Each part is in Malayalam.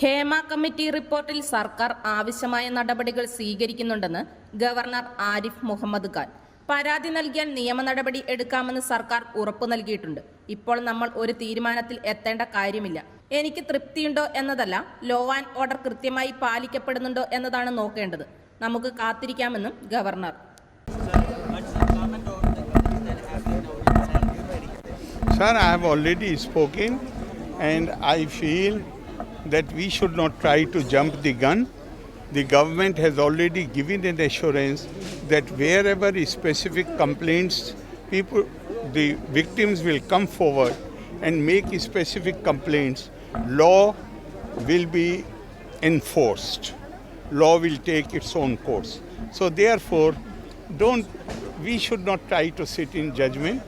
ഹേമ കമ്മിറ്റി റിപ്പോർട്ടിൽ സർക്കാർ ആവശ്യമായ നടപടികൾ സ്വീകരിക്കുന്നുണ്ടെന്ന് ഗവർണർ ആരിഫ് മുഹമ്മദ് ഖാൻ. പരാതി നൽകിയാൽ നിയമ നടപടി എടുക്കാമെന്ന് സർക്കാർ ഉറപ്പു നൽകിയിട്ടുണ്ട്. ഇപ്പോൾ നമ്മൾ ഒരു തീരുമാനത്തിൽ എത്തേണ്ട കാര്യമില്ല. എനിക്ക് തൃപ്തിയുണ്ടോ എന്നതല്ല ലോ ആൻഡ് ഓർഡർ കൃത്യമായി പാലിക്കപ്പെടുന്നുണ്ടോ എന്നതാണ് നോക്കേണ്ടത്. നമുക്ക് കാത്തിരിക്കാമെന്നും governor. Sir, I have already spoken and I feel that we should not try to jump the gun. The government has already given an assurance that wherever specific complaints, people, the victims will come forward and make specific complaints. Law will be enforced. Law will take its own course. So therefore, don't we should not try to sit in judgment.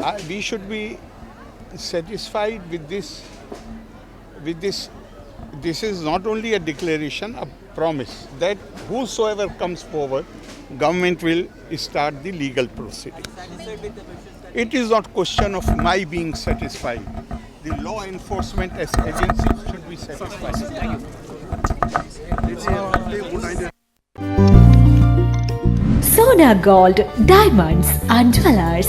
Uh, we should be satisfied with this with this, this is not only a declaration, a promise that whosoever comes forward, government will start the legal proceeding. It is not question of my being satisfied. The law enforcement as agencies should be satisfied. Sona Gold, Diamonds and Jewelers